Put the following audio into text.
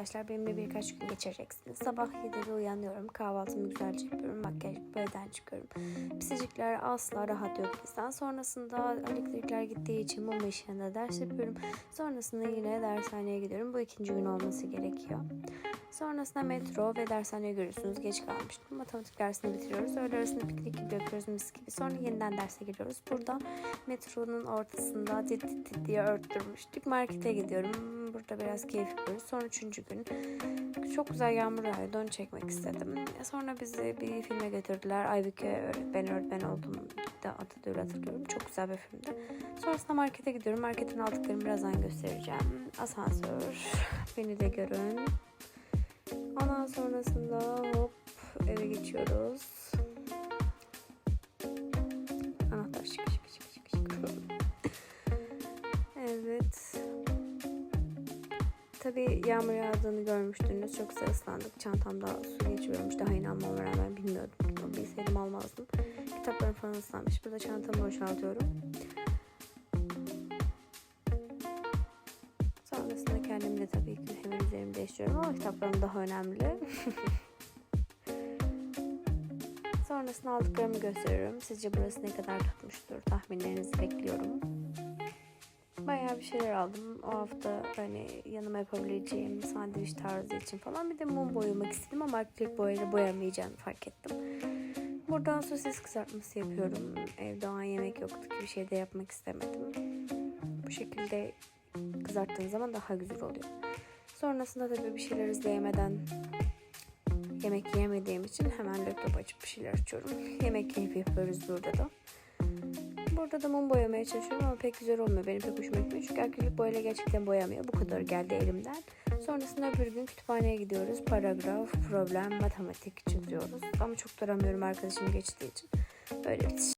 arkadaşlar benimle birkaç gün geçireceksiniz. Sabah 7'de uyanıyorum. Kahvaltımı güzelce yapıyorum. Makyaj evden çıkıyorum. Pisicikler asla rahat yok bizden. Sonrasında elektrikler gittiği için mum ışığında ders yapıyorum. Sonrasında yine dershaneye gidiyorum. Bu ikinci gün olması gerekiyor. Sonrasında metro ve dershaneye görüyorsunuz. Geç kalmıştım. Matematik dersini bitiriyoruz. Öğle arasında piknik gibi yapıyoruz mis gibi. Sonra yeniden derse giriyoruz. Burada metronun ortasında dit dit dit diye örttürmüştük. Markete gidiyorum. Burada biraz keyif yapıyoruz. Sonra üçüncü gün çok güzel yağmur yağıyordu. Onu çekmek istedim. Sonra bizi bir filme götürdüler. Aybüke öğretmen öğretmen oldum da öyle hatırlıyorum. Çok güzel bir filmdi. Sonrasında markete gidiyorum. Marketin aldıklarımı birazdan göstereceğim. Asansör. Beni de görün. Ondan sonrasında hop eve geçiyoruz. Anahtar şık şık şık şık şık. evet. Tabii yağmur yağdığını görmüştünüz. Çok ıslandık. Çantamda su geçiyormuş. Daha inanmama rağmen bilmiyordum. Bilseydim almazdım. Kitaplarım falan ıslanmış. Burada çantamı boşaltıyorum. Sonrasında kendimi de tabii üzerimi değiştiriyorum ama kitaplarım daha önemli. Sonrasında aldıklarımı gösteriyorum. Sizce burası ne kadar tutmuştur? Tahminlerinizi bekliyorum. Bayağı bir şeyler aldım. O hafta hani yanıma yapabileceğim sandviç tarzı için falan. Bir de mum boyamak istedim ama akrilik boyayla boyamayacağımı fark ettim. Buradan sosis kızartması yapıyorum. Evde o an yemek yoktu ki bir şey de yapmak istemedim. Bu şekilde kızarttığın zaman daha güzel oluyor. Sonrasında tabii bir şeyler izleyemeden yemek yemediğim için hemen laptop açıp bir şeyler açıyorum. Yemek keyfi yapıyoruz burada da. Burada da mum boyamaya çalışıyorum ama pek güzel olmuyor. Benim pek hoşuma gitmiyor. Çünkü akrilik boyayla gerçekten boyamıyor. Bu kadar geldi elimden. Sonrasında bir gün kütüphaneye gidiyoruz. Paragraf, problem, matematik çözüyoruz. Ama çok duramıyorum arkadaşım geçtiği için. Böyle bitiş.